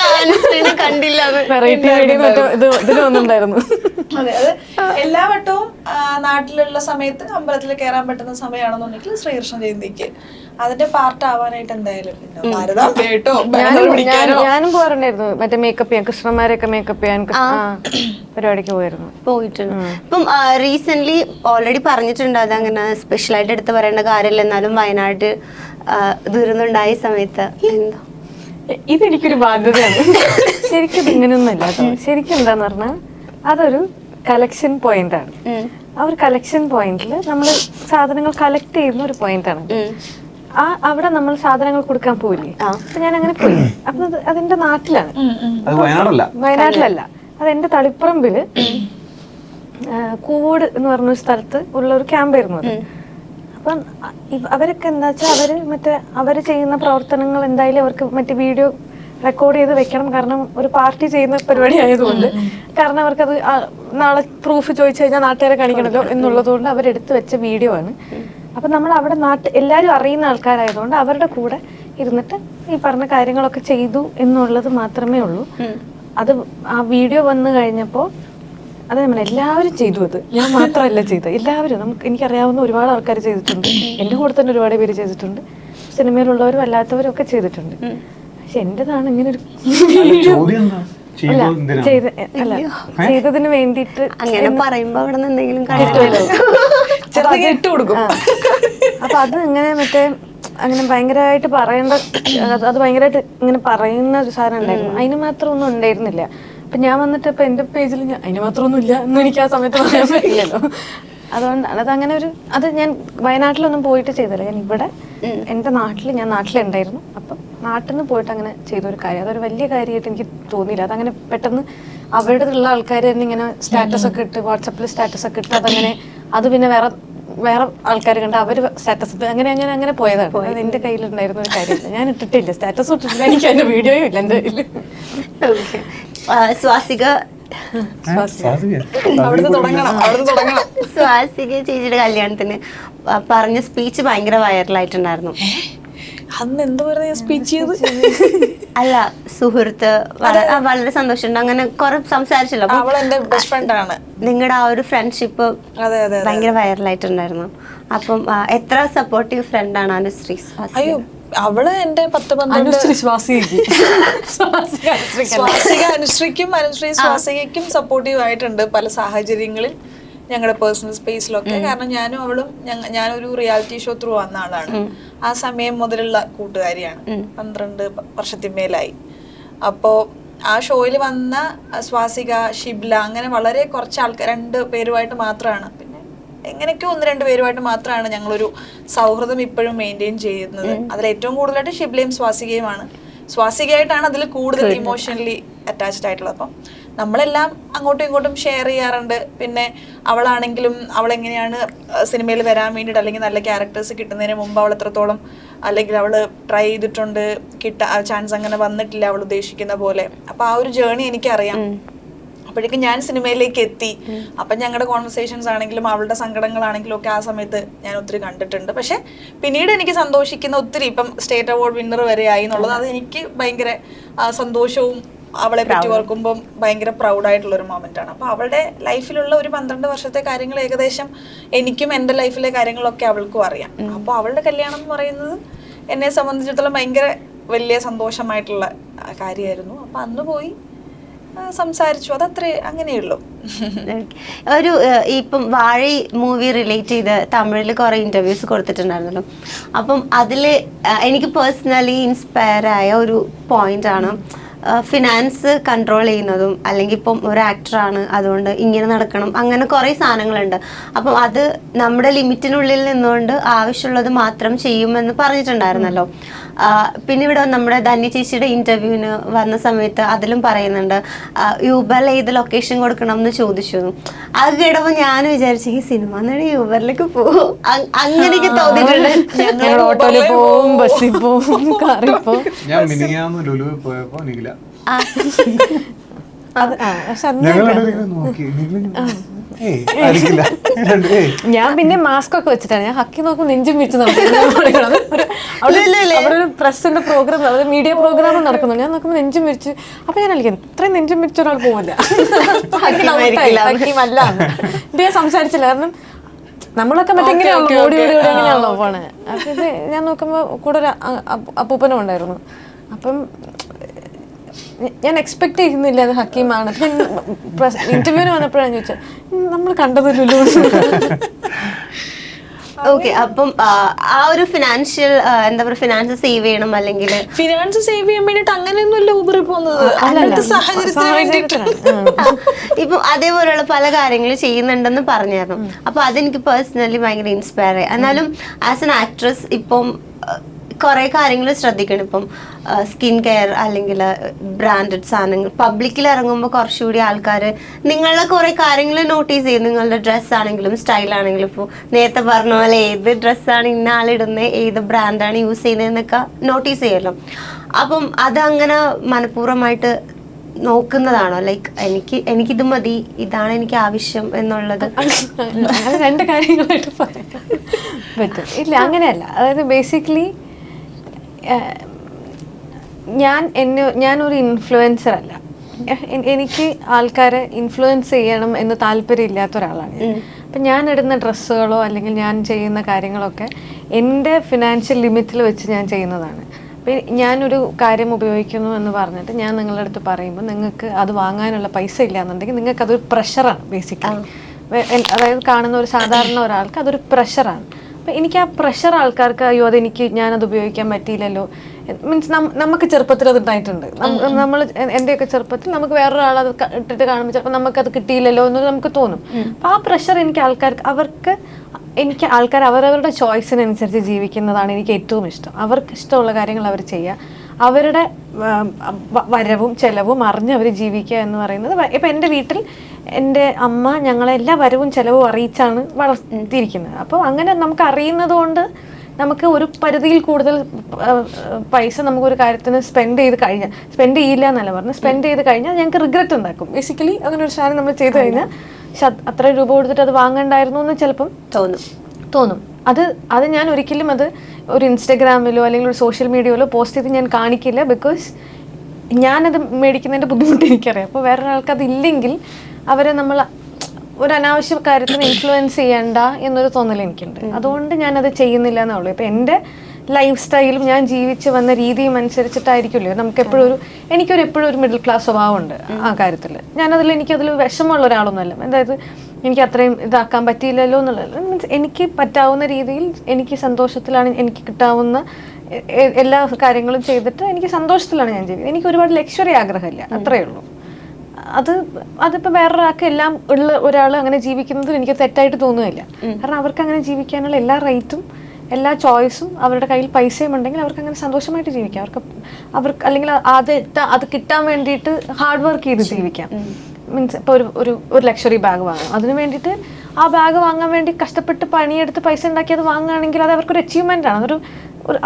കണ്ടില്ല
വെറൈറ്റി വീഡിയോ ഇത് ഇതിൽ വന്നിട്ടുണ്ടായിരുന്നു.
അതെ അത് എല്ലാ വട്ടവും നാട്ടിലുള്ള സമയത്ത് അമ്പലത്തിൽ കയറാൻ പറ്റുന്ന സമയമാണെന്നുണ്ടെങ്കിൽ ശ്രീകൃഷ്ണ ജയന്തിക്ക്. അതിന്റെ പാർട്ട് ആവാനായിട്ട് എന്തായാലും
ഞാനും പോകാറുണ്ടായിരുന്നു. മറ്റേ മേക്കപ്പ് ചെയ്യാൻ കൃഷ്ണന്മാരെയൊക്കെ മേക്കപ്പ് ചെയ്യാൻ പരിപാടിക്ക് പോയിരുന്നു.
പോയിട്ടുണ്ട്. ഇപ്പം റീസെന്റ് ഓൾറെഡി പറഞ്ഞിട്ടുണ്ട് അത് അങ്ങനെ സ്പെഷ്യൽ ആയിട്ട് എടുത്ത് പറയേണ്ട കാര്യമില്ല. എന്നാലും വയനാട് ദുരന്തമുണ്ടായ സമയത്ത് എന്തോ.
ഇതെനിക്കൊരു ബാധ്യതയാണ്. ശരിക്കും ഇങ്ങനെയൊന്നുമല്ല ശരിക്കും എന്താന്ന് പറഞ്ഞാൽ അതൊരു കളക്ഷൻ പോയിന്റ് ആണ്. ആ ഒരു കളക്ഷൻ പോയിന്റിൽ നമ്മൾ സാധനങ്ങൾ കളക്ട് ചെയ്യുന്ന ഒരു പോയിന്റ് ആണ്. ആ അവിടെ നമ്മൾ സാധനങ്ങൾ കൊടുക്കാൻ പോയില്ലേ അപ്പൊ ഞാൻ അങ്ങനെ പോയി. അപ്പൊ അത് അതെന്റെ നാട്ടിലാണ്.
അത് വയനാടല്ല.
വയനാട്ടിലല്ല. അതെന്റെ എന്റെ തളിപ്പറമ്പിൽ കൂവോട് എന്ന് പറഞ്ഞ സ്ഥലത്ത് ഉള്ള ഒരു ക്യാമ്പായിരുന്നു അത്. അപ്പം അവരൊക്കെ എന്താ വെച്ചാൽ അവർ മറ്റേ അവർ ചെയ്യുന്ന പ്രവർത്തനങ്ങൾ എന്തായാലും അവർക്ക് മറ്റേ വീഡിയോ റെക്കോർഡ് ചെയ്ത് വെക്കണം. കാരണം ഒരു പാർട്ടി ചെയ്യുന്ന പരിപാടി ആയതുകൊണ്ട് കാരണം അവർക്കത് നാളെ പ്രൂഫ് ചോദിച്ചു കഴിഞ്ഞാൽ നാട്ടുകാരെ കാണിക്കണല്ലോ എന്നുള്ളത് കൊണ്ട് അവരെടുത്ത് വെച്ച വീഡിയോ ആണ്. അപ്പം നമ്മൾ അവിടെ നാട്ട് എല്ലാവരും അറിയുന്ന ആൾക്കാരായതുകൊണ്ട് അവരുടെ കൂടെ ഇരുന്നിട്ട് ഈ പറഞ്ഞ കാര്യങ്ങളൊക്കെ ചെയ്തു എന്നുള്ളത് മാത്രമേ ഉള്ളൂ. അത് ആ വീഡിയോ വന്നു കഴിഞ്ഞപ്പോൾ അതെ നമ്മൾ എല്ലാവരും ചെയ്തു അത്. ഞാൻ മാത്രമല്ല ചെയ്തത്. എല്ലാവരും നമുക്ക് എനിക്കറിയാവുന്ന ഒരുപാട് ആൾക്കാർ ചെയ്തിട്ടുണ്ട്. എന്റെ കൂടെ തന്നെ ഒരുപാട് പേര് ചെയ്തിട്ടുണ്ട്. സിനിമയിലുള്ളവരും അല്ലാത്തവരും ഒക്കെ ചെയ്തിട്ടുണ്ട്. പക്ഷെ എന്റെതാണ് ഇങ്ങനെ ഒരു ചെയ്തതിന് വേണ്ടിട്ട്
അങ്ങനെ പറയുമ്പോ അവിടെ നിന്ന് എന്തെങ്കിലും
ഇട്ട് കൊടുക്കും.
അപ്പൊ അത് ഇങ്ങനെ മറ്റേ അങ്ങനെ ഭയങ്കരമായിട്ട് പറയേണ്ട അത് അത് ഭയങ്കരമായിട്ട് ഇങ്ങനെ പറയുന്ന ഒരു സാധനം ഉണ്ടായിരുന്നു. അതിന് മാത്രം ഒന്നും ഉണ്ടായിരുന്നില്ല. അപ്പൊ ഞാൻ വന്നിട്ട് ഇപ്പൊ എന്റെ പേജിൽ ഞാൻ അതിന് മാത്രം ഒന്നും ഇല്ല എന്ന് എനിക്ക് ആ സമയത്ത് പറയാൻ പറ്റില്ലല്ലോ. അതുകൊണ്ടാണ് അത് അങ്ങനെ ഒരു അത് ഞാൻ വയനാട്ടിലൊന്നും പോയിട്ട് ചെയ്തില്ല. ഞാൻ ഇവിടെ എന്റെ നാട്ടിൽ ഞാൻ നാട്ടിലുണ്ടായിരുന്നു. അപ്പം നാട്ടിൽ നിന്ന് പോയിട്ട് അങ്ങനെ ചെയ്ത ഒരു കാര്യം. അതൊരു വലിയ കാര്യമായിട്ട് എനിക്ക് തോന്നിയില്ല. അതങ്ങനെ പെട്ടെന്ന് അവരുടെ ഉള്ള ആൾക്കാർ തന്നെ ഇങ്ങനെ സ്റ്റാറ്റസ് ഒക്കെ ഇട്ട് വാട്സപ്പിൽ സ്റ്റാറ്റസ് ഒക്കെ ഇട്ട് അതങ്ങനെ അത് പിന്നെ വേറെ വേറെ ആൾക്കാർ കണ്ട് അവർ സ്റ്റാറ്റസ് ഇട്ട് അങ്ങനെ അങ്ങനെ അങ്ങനെ പോയതാണ്. അത് എന്റെ കയ്യിലുണ്ടായിരുന്ന ഒരു കാര്യമില്ല. ഞാൻ ഇട്ടിട്ടില്ല. സ്റ്റാറ്റസ് ഇട്ടിട്ടില്ല. എനിക്ക് അതിന്റെ വീഡിയോയും ഇല്ല എന്റെ കയ്യിൽ
സ്വാസിക?
സ്വാസിക.
തുടങ്ങണം. അവിടുന്ന് തുടങ്ങണം.
സ്വാസിക ചേച്ചിയുടെ കല്യാണത്തിന് പറഞ്ഞ സ്പീച്ച് ഭയങ്കര വൈറലായിട്ടുണ്ടായിരുന്നു
അന്ന് എന്ത് പറഞ്ഞ സ്പീച്ച് ചെയ്ത്?
അല്ല സുഹൃത്ത് വള- വളരെ സന്തോഷമുണ്ട്. അങ്ങനെ കുറെ സംസാരിച്ചല്ലോ.
അവൾ എന്റെ ബെസ്റ്റ് ഫ്രണ്ട് ആണ്.
നിങ്ങളുടെ ആ ഒരു ഫ്രണ്ട്ഷിപ്പ്
അതെ അതെ
ഭയങ്കര വൈറലായിട്ടുണ്ടായിരുന്നു അപ്പം എത്ര സപ്പോർട്ടീവ് ഫ്രണ്ടാണ് അനുശ്രീ?
അയ്യോ അവൾ എന്റെ പത്ത് പന്ത്രണ്ട്
അനുശ്രീക്ക് അല്ല.
സ്വാസിക അനുശ്രീക്കും അനുശ്രീ സ്വാസികയ്ക്കും സപ്പോർട്ടീവ് ആയിട്ടുണ്ട് പല സാഹചര്യങ്ങളിൽ ഞങ്ങളുടെ പേഴ്സണൽ സ്പേസിലൊക്കെ കാരണം ഞാനും അവളും ഞാനൊരു റിയാലിറ്റി ഷോ ത്രൂ വന്ന ആളാണ്. ആ സമയം മുതലുള്ള കൂട്ടുകാരിയാണ്. പന്ത്രണ്ട് വർഷത്തിന്മേലായി അപ്പോ ആ ഷോയിൽ വന്ന സ്വാസിക ഷിബ്ല അങ്ങനെ വളരെ കുറച്ച് ആൾക്കാർ രണ്ട് പേരുമായിട്ട് മാത്രമാണ് പിന്നെ എങ്ങനെയൊക്കെയോ ഒന്ന് രണ്ട് പേരുമായിട്ട് മാത്രമാണ് ഞങ്ങളൊരു സൗഹൃദം ഇപ്പോഴും മെയിന്റെയിൻ ചെയ്യുന്നത്. അതിൽ ഏറ്റവും കൂടുതലായിട്ട് ഷിബ്ലയും സ്വാസികയുമാണ്. സ്വാസികയായിട്ടാണ് അതിൽ കൂടുതൽ ഇമോഷണലി അറ്റാച്ച്ഡ് ആയിട്ടുള്ളത്. അപ്പം നമ്മളെല്ലാം അങ്ങോട്ടും ഇങ്ങോട്ടും ഷെയർ ചെയ്യാറുണ്ട്. പിന്നെ അവളാണെങ്കിലും അവൾ എങ്ങനെയാണ് സിനിമയിൽ വരാൻ വേണ്ടിയിട്ട് അല്ലെങ്കിൽ നല്ല ക്യാരക്ടേഴ്സ് കിട്ടുന്നതിന് മുമ്പ് അവൾ എത്രത്തോളം അല്ലെങ്കിൽ അവൾ ട്രൈ ചെയ്തിട്ടുണ്ട് കിട്ട ചാൻസ് അങ്ങനെ വന്നിട്ടില്ല അവൾ ഉദ്ദേശിക്കുന്ന പോലെ. അപ്പം ആ ഒരു ജേണി എനിക്കറിയാം. അപ്പോഴേക്കും ഞാൻ സിനിമയിലേക്ക് എത്തി. അപ്പം ഞങ്ങളുടെ കോൺവെർസേഷൻസ് ആണെങ്കിലും അവളുടെ സങ്കടങ്ങളാണെങ്കിലും ഒക്കെ ആ സമയത്ത് ഞാൻ ഒത്തിരി കണ്ടിട്ടുണ്ട്. പക്ഷെ പിന്നീട് എനിക്ക് സന്തോഷിക്കുന്ന ഒത്തിരി ഇപ്പം സ്റ്റേറ്റ് അവാർഡ് വിന്നർ വരെ ആയി എന്നുള്ളത് അത്. എനിക്ക് ഭയങ്കര സന്തോഷവും അവളെ പറ്റി ഓർക്കുമ്പോൾ ഭയങ്കര പ്രൗഡായിട്ടുള്ള ഒരു മൊമെന്റ് ആണ്. അപ്പൊ അവളുടെ ലൈഫിലുള്ള ഒരു പന്ത്രണ്ട് വർഷത്തെ കാര്യങ്ങൾ ഏകദേശം എനിക്കും എന്റെ ലൈഫിലെ കാര്യങ്ങളൊക്കെ അവൾക്കും അറിയാം. അപ്പോൾ അവളുടെ കല്യാണം എന്ന് പറയുന്നത് എന്നെ സംബന്ധിച്ചിടത്തോളം ഭയങ്കര വലിയ സന്തോഷമായിട്ടുള്ള കാര്യമായിരുന്നു. അപ്പോൾ അന്ന് പോയി സംസാരിച്ചു. അതത്രേ അങ്ങനെയുള്ളൂ
ഒരു ഇപ്പം വാഴി മൂവി റിലേറ്റ് ചെയ്ത് തമിഴിൽ കുറെ ഇന്റർവ്യൂസ് കൊടുത്തിട്ടുണ്ടായിരുന്നല്ലോ. അപ്പം അതിൽ എനിക്ക് പേഴ്സണലി ഇൻസ്പയർ ആയ ഒരു പോയിന്റ് ആണ്. ഫിനാൻസ് കൺട്രോൾ ചെയ്യുന്നതും അല്ലെങ്കിൽ ഇപ്പം ഒരു ആക്ടറാണ് അതുകൊണ്ട് ഇങ്ങനെ നടക്കണം അങ്ങനെ കുറേ സാധനങ്ങളുണ്ട്. അപ്പം അത് നമ്മുടെ ലിമിറ്റിനുള്ളിൽ നിന്നുകൊണ്ട് ആവശ്യമുള്ളത് മാത്രം ചെയ്യുമെന്ന് പറഞ്ഞിട്ടുണ്ടായിരുന്നല്ലോ. പിന്നെ ഇവിടെ നമ്മുടെ ധന്യ ചേച്ചിയുടെ ഇന്റർവ്യൂവിന് വന്ന സമയത്ത് അതിലും പറയുന്നുണ്ട് യൂബറിൽ ഏത് ലൊക്കേഷൻ കൊടുക്കണം എന്ന് ചോദിച്ചു. അത് കേട്ടപ്പോൾ ഞാൻ വിചാരിച്ചു ഈ സിനിമ നടി യൂബറിലേക്ക് പോകും അങ്ങനെയൊക്കെ തോന്നിയിട്ടുണ്ട്.
ഞങ്ങൾ ഓട്ടോയിൽ പോവും ബസ്സിൽ പോവും കാറിൽ പോവും.
ഞാൻ മിനിയാന്ന് ലുലുവിൽ പോയപ്പോ നിഖില
ഞാൻ പിന്നെ മാസ്ക് ഒക്കെ വെച്ചിട്ടാണ്. ഞാൻ ഹക്കി നോക്കുമ്പോൾ നെഞ്ചും വിരിച്ച് അവിടെ ഒരു പ്രസിന്റെ പ്രോഗ്രാം അതായത് മീഡിയ പ്രോഗ്രാം നടക്കുന്നു ഞാൻ നോക്കുമ്പോൾ നെഞ്ചും വിരിച്ച്. അപ്പൊ ഞാൻ അല്ലിക്കും ഇത്രയും നെഞ്ചും വിരിച്ച ഒരാൾ പോവില്ല. സംസാരിച്ചില്ല. കാരണം നമ്മളൊക്കെ മറ്റെങ്ങനെയാണല്ലോ ഓടി ഓടി ഓടി എങ്ങനെയാണല്ലോ പോണേ. അപ്പൊ ഇത് ഞാൻ നോക്കുമ്പോൾ കൂടെ ഒരു അപ്പൂപ്പനും ഉണ്ടായിരുന്നു. അപ്പം ഞാൻ എക്സ്പെക്ട് ചെയ്യുന്നില്ല അത് ഹക്കീമാണ്. ഇന്റർവ്യൂവിന് വന്നപ്പോഴാണ് ചോദിച്ചത് നമ്മൾ കണ്ടതല്ലോ
ഓക്കെ അപ്പം ആ, ഒരു ഫിനാൻഷ്യൽ എന്താ പറയുക ഫിനാൻസ് സേവ് ചെയ്യണം അല്ലെങ്കിൽ
ഫിനാൻസ് സേവ് ചെയ്യാൻ വേണ്ടിട്ട് അങ്ങനെയൊന്നുമല്ല ഊബറിൽ പോകുന്നത്. ഇപ്പൊ സാഹചര്യത്തിന് വേണ്ടിയിട്ട്
ഇപ്പം അതേപോലെയുള്ള പല കാര്യങ്ങൾ ചെയ്യുന്നുണ്ടെന്ന് പറഞ്ഞായിരുന്നു. അപ്പൊ അതെനിക്ക് പേഴ്സണലി ഭയങ്കര ഇൻസ്പയർ ആയി. എന്നാലും ആസ് എൻ ആക്ട്രസ് ഇപ്പം കുറെ കാര്യങ്ങൾ ശ്രദ്ധിക്കണം. ഇപ്പം സ്കിൻ കെയർ അല്ലെങ്കിൽ ബ്രാൻഡഡ് സാധനങ്ങൾ. പബ്ലിക്കിൽ ഇറങ്ങുമ്പോൾ കുറച്ചുകൂടി ആൾക്കാർ നിങ്ങളുടെ കുറെ കാര്യങ്ങൾ നോട്ടീസ് ചെയ്യും. നിങ്ങളുടെ ഡ്രസ്സ് ആണെങ്കിലും സ്റ്റൈൽ ആണെങ്കിലും. ഇപ്പോൾ നേരത്തെ പറഞ്ഞ പോലെ ഏത് ഡ്രസ്സാണ് ഇന്ന ആളിടുന്നത് ഏത് ബ്രാൻഡാണ് യൂസ് ചെയ്യുന്നതെന്നൊക്കെ നോട്ടീസ് ചെയ്യുമല്ലോ അപ്പം അതങ്ങനെ മനഃപൂർവമായിട്ട് നോക്കുന്നതാണോ? ലൈക്ക് എനിക്ക് എനിക്കിത് മതി ഇതാണ് എനിക്ക് ആവശ്യം എന്നുള്ളത്.
രണ്ട് കാര്യങ്ങളായിട്ട് പറയാം. പറ്റും. ഇല്ല അങ്ങനെയല്ല. അതായത് ബേസിക്കലി ഞാൻ എന്നെ ഞാനൊരു ഇൻഫ്ലുവൻസർ അല്ല. എനിക്ക് ആൾക്കാരെ ഇൻഫ്ലുവൻസ് ചെയ്യണം എന്ന് താല്പര്യമില്ലാത്ത ഒരാളാണ്. അപ്പം ഞാൻ ഇടുന്ന ഡ്രസ്സുകളോ അല്ലെങ്കിൽ ഞാൻ ചെയ്യുന്ന കാര്യങ്ങളൊക്കെ എന്റെ ഫിനാൻഷ്യൽ ലിമിറ്റിൽ വെച്ച് ഞാൻ ചെയ്യുന്നതാണ്. അപ്പം ഞാനൊരു കാര്യം ഉപയോഗിക്കുന്നു എന്ന് പറഞ്ഞിട്ട് ഞാൻ നിങ്ങളുടെ അടുത്ത് പറയുമ്പോൾ നിങ്ങൾക്ക് അത് വാങ്ങാനുള്ള പൈസ ഇല്ല എന്നുണ്ടെങ്കിൽ നിങ്ങൾക്ക് അതൊരു പ്രഷറാണ് ബേസിക്കലി അതായത് കാണുന്ന ഒരു സാധാരണ ഒരാൾക്ക് അതൊരു പ്രഷറാണ് അപ്പം എനിക്ക് ആ പ്രഷർ ആൾക്കാർക്ക് അയ്യോ അതെനിക്ക് ഞാനത് ഉപയോഗിക്കാൻ പറ്റിയില്ലല്ലോ. മീൻസ് നമുക്ക് ചെറുപ്പത്തിൽ അത് ഉണ്ടായിട്ടുണ്ട്. നമ്മൾ എന്റെയൊക്കെ ചെറുപ്പത്തിൽ നമുക്ക് വേറൊരാൾ അത് ഇട്ടിട്ട് കാണുമ്പോൾ ചിലപ്പോൾ നമുക്കത് കിട്ടിയില്ലല്ലോ എന്ന് നമുക്ക് തോന്നും. അപ്പം ആ പ്രഷർ എനിക്ക് ആൾക്കാർക്ക് അവർക്ക് എനിക്ക് ആൾക്കാർ അവരവരുടെ ചോയ്സിനനുസരിച്ച് ജീവിക്കുന്നതാണ് എനിക്ക് ഏറ്റവും ഇഷ്ടം. അവർക്ക് ഇഷ്ടമുള്ള കാര്യങ്ങൾ അവർ ചെയ്യുക. അവരുടെ വരവും ചെലവും അറിഞ്ഞ് അവർ ജീവിക്കുക എന്ന് പറയുന്നത് ഇപ്പം എന്റെ വീട്ടിൽ എന്റെ അമ്മ ഞങ്ങളെ എല്ലാ വരവും ചെലവും അറിയിച്ചാണ് വളർത്തിയിരിക്കുന്നത്. അപ്പോൾ അങ്ങനെ നമുക്ക് അറിയുന്നത് കൊണ്ട് നമുക്ക് ഒരു പരിധിയിൽ കൂടുതൽ പൈസ നമുക്ക് ഒരു കാര്യത്തിന് സ്പെൻഡ് ചെയ്ത് കഴിഞ്ഞാൽ സ്പെൻഡ് ചെയ്യില്ല എന്നല്ല പറഞ്ഞു സ്പെൻഡ് ചെയ്ത് കഴിഞ്ഞാൽ ഞങ്ങൾക്ക് റിഗ്രറ്റ് ഉണ്ടാക്കും. ബേസിക്കലി അങ്ങനെ ഒരു സാധനം നമ്മൾ ചെയ്ത് കഴിഞ്ഞാൽ അത്ര രൂപ കൊടുത്തിട്ട് അത് വാങ്ങണ്ടായിരുന്നു എന്ന് ചിലപ്പം
തോന്നും.
തോന്നും. അത് അത് ഞാൻ ഒരിക്കലും അത് ഒരു ഇൻസ്റ്റഗ്രാമിലോ അല്ലെങ്കിൽ ഒരു സോഷ്യൽ മീഡിയയിലോ പോസ്റ്റ് ചെയ്ത് ഞാൻ കാണിക്കില്ല ബിക്കോസ് ഞാനത് മേടിക്കുന്നതിന്റെ ബുദ്ധിമുട്ട് എനിക്കറിയാം. അപ്പോൾ വേറൊരാൾക്ക് അതില്ലെങ്കിൽ അവരെ നമ്മൾ ഒരു അനാവശ്യ കാര്യത്തിന് ഇൻഫ്ലുവൻസ് ചെയ്യണ്ട എന്നൊരു തോന്നൽ എനിക്കുണ്ട്. അതുകൊണ്ട് ഞാനത് ചെയ്യുന്നില്ല എന്നുള്ളൂ ഇപ്പം എന്റെ ലൈഫ് സ്റ്റൈലും ഞാൻ ജീവിച്ച് വന്ന രീതിയും അനുസരിച്ചിട്ടായിരിക്കുമല്ലോ നമുക്ക് എപ്പോഴും ഒരു എനിക്കൊരു എപ്പോഴും ഒരു മിഡിൽ ക്ലാസ് സ്വഭാവമുണ്ട് ആ കാര്യത്തിൽ ഞാനതിൽ എനിക്കതിൽ വിഷമമുള്ള ഒരാളൊന്നുമല്ല. അതായത് എനിക്ക് അത്രയും ഇതാക്കാൻ പറ്റിയില്ലല്ലോ എന്നുള്ളത് മീൻസ് എനിക്ക് പറ്റാവുന്ന രീതിയിൽ എനിക്ക് സന്തോഷത്തിലാണ് എനിക്ക് കിട്ടാവുന്ന എല്ലാ കാര്യങ്ങളും ചെയ്തിട്ട് എനിക്ക് സന്തോഷത്തിലാണ് ഞാൻ ജീവിക്കുന്നത്. എനിക്ക് ഒരുപാട് ലക്ഷറി ആഗ്രഹമില്ല. അത്രയേ ഉള്ളൂ. അത് അതിപ്പോൾ വേറൊരാൾക്ക് എല്ലാം ഉള്ള ഒരാൾ അങ്ങനെ ജീവിക്കുന്നത് എനിക്ക് തെറ്റായിട്ട് തോന്നുന്നില്ല കാരണം അവർക്ക് അങ്ങനെ ജീവിക്കാനുള്ള എല്ലാ റൈറ്റും എല്ലാ ചോയ്സും അവരുടെ കയ്യിൽ പൈസയും ഉണ്ടെങ്കിൽ അവർക്ക് അങ്ങനെ സന്തോഷമായിട്ട് ജീവിക്കാം. അവർക്ക് അവർക്ക് അല്ലെങ്കിൽ അത് അത് കിട്ടാൻ വേണ്ടിയിട്ട് ഹാർഡ് വർക്ക് ചെയ്ത് ജീവിക്കാം. മീൻസ് ഇപ്പോൾ ഒരു ഒരു ഒരു ലക്ഷറി ബാഗ് വാങ്ങാം. അതിന് വേണ്ടിയിട്ട് ആ ബാഗ് വാങ്ങാൻ വേണ്ടി കഷ്ടപ്പെട്ട് പണിയെടുത്ത് പൈസ ഉണ്ടാക്കി അത് വാങ്ങുകയാണെങ്കിൽ അത് അവർക്കൊരു അച്ചീവ്മെന്റ് ആണ്. അതൊരു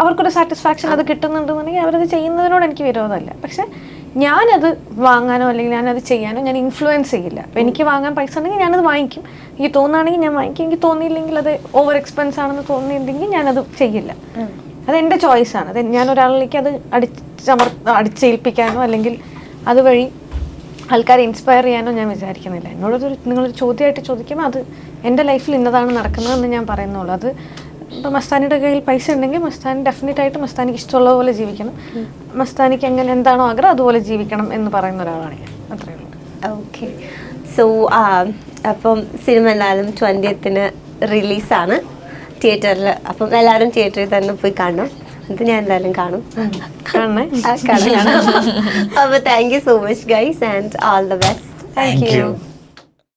അവർക്കൊരു സാറ്റിസ്ഫാക്ഷൻ അത് കിട്ടുന്നുണ്ടെന്നുണ്ടെങ്കിൽ അവരത് ചെയ്യുന്നതിനോട് എനിക്ക് വിരോധമല്ല. പക്ഷെ ഞാനത് വാങ്ങാനോ അല്ലെങ്കിൽ ഞാനത് ചെയ്യാനോ ഞാൻ ഇൻഫ്ലുവൻസ് ചെയ്യില്ല. അപ്പം എനിക്ക് വാങ്ങാൻ പൈസ ഉണ്ടെങ്കിൽ ഞാനത് വാങ്ങിക്കും. എനിക്ക് തോന്നുകയാണെങ്കിൽ ഞാൻ വാങ്ങിക്കും. എനിക്ക് തോന്നിയില്ലെങ്കിൽ അത് ഓവർ എക്സ്പെൻസ് ആണെന്ന് തോന്നിയിട്ടുണ്ടെങ്കിൽ ഞാനത് ചെയ്യില്ല. അത് എന്റെ ചോയ്സാണ് അത് ഞാൻ ഒരാളിലേക്ക് അത് അടിച്ചമർ അടിച്ചേൽപ്പിക്കാനോ അല്ലെങ്കിൽ അതുവഴി ആൾക്കാരെ ഇൻസ്പയർ ചെയ്യാനോ ഞാൻ വിചാരിക്കുന്നില്ല. എന്നോടൊരു നിങ്ങളൊരു ചോദ്യമായിട്ട് ചോദിക്കുമ്പോൾ അത് എന്റെ ലൈഫിൽ ഇന്നതാണ് നടക്കുന്നതെന്ന് ഞാൻ പറയുന്നുള്ളൂ. അത് ഇപ്പോൾ മസ്താനിയുടെ കയ്യിൽ പൈസ ഉണ്ടെങ്കിൽ മസ്താനി ഡെഫിനറ്റ് ആയിട്ട് മസ്താനിക്ക് ഇഷ്ടമുള്ള പോലെ ജീവിക്കണം. മസ്താനിക്ക് എങ്ങനെ എന്താണോ ആഗ്രഹം അതുപോലെ ജീവിക്കണം എന്ന് പറയുന്ന ഒരാളാണ് ഞാൻ. അത്രയേ ഉള്ളൂ.
ഓക്കെ സോ അപ്പം സിനിമ എന്തായാലും ട്വന്റിയത്തിന് റിലീസാണ് തിയേറ്ററിൽ അപ്പം എല്ലാവരും തിയേറ്ററിൽ തന്നെ പോയി കാണണം. അത് ഞാൻ എന്തായാലും കാണും.
കാണണേ.
കാണാം. അപ്പോൾ thank you so much guys and all the best
thank you.